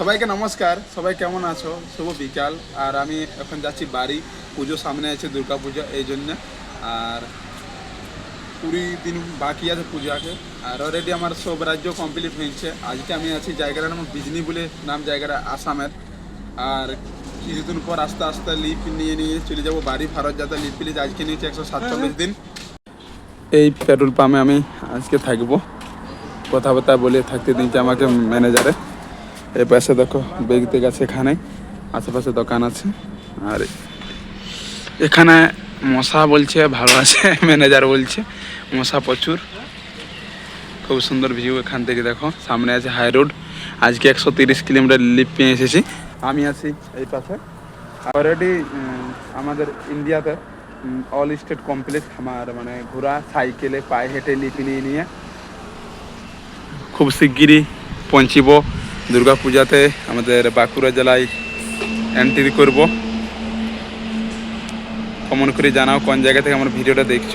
সবাইকে নমস্কার, সবাই কেমন আছো? শুভ বিকাল। আর আমি এখন যাচ্ছি বাড়ি, পুজো সামনে আছে, দুর্গা পুজো, এই জন্য। আর কুড়ি দিন বাকি আছে পূজাকে। আর অলরেডি আমার সব রাজ্য কমপ্লিট হয়েছে। আজকে আমি আছি জায়গাটার নাম বিজনি বলে নাম জায়গাটা আসামের। আর কিছুদিন পর আস্তে আস্তে লিপ নিয়ে নিয়ে চলে যাব বাড়ি, ভারত যাতে লিপ প্লিজ আজকে নিয়েছি একশো সাতচল্লিশ দিন। এই পেট্রোল পাম্পে আমি আজকে থাকব। কথাবার্তা বলে থাকতে দিনছে আমাকে ম্যানেজারে এই পাশে দেখো, বেগতে গেছে এখানে, আশেপাশে দোকান আছে। আর এখানে মশা বলছে, ভালো আছে ম্যানেজার বলছে, মশা প্রচুর। খুব সুন্দর ভিউ এখান থেকে দেখো, সামনে আছে হাই রোড আজকে একশো তিরিশ কিলোমিটার লিপ পেয়ে এসেছি। আমি আছি এই পাশে। অলরেডি আমাদের ইন্ডিয়াতে অল স্টেট কমপ্লিট আমার মানে ঘোরা সাইকেলে পায়ে হেঁটে লিপি নিয়ে নিয়ে। খুব শিগগিরই পৌঁছিব। দুর্গা পূজাতে আমাদের বাঁকুড়া জেলায় এন্ট্রি করব। কমন করে জানাও কোন জায়গা থেকে আমার ভিডিওটা দেখছ।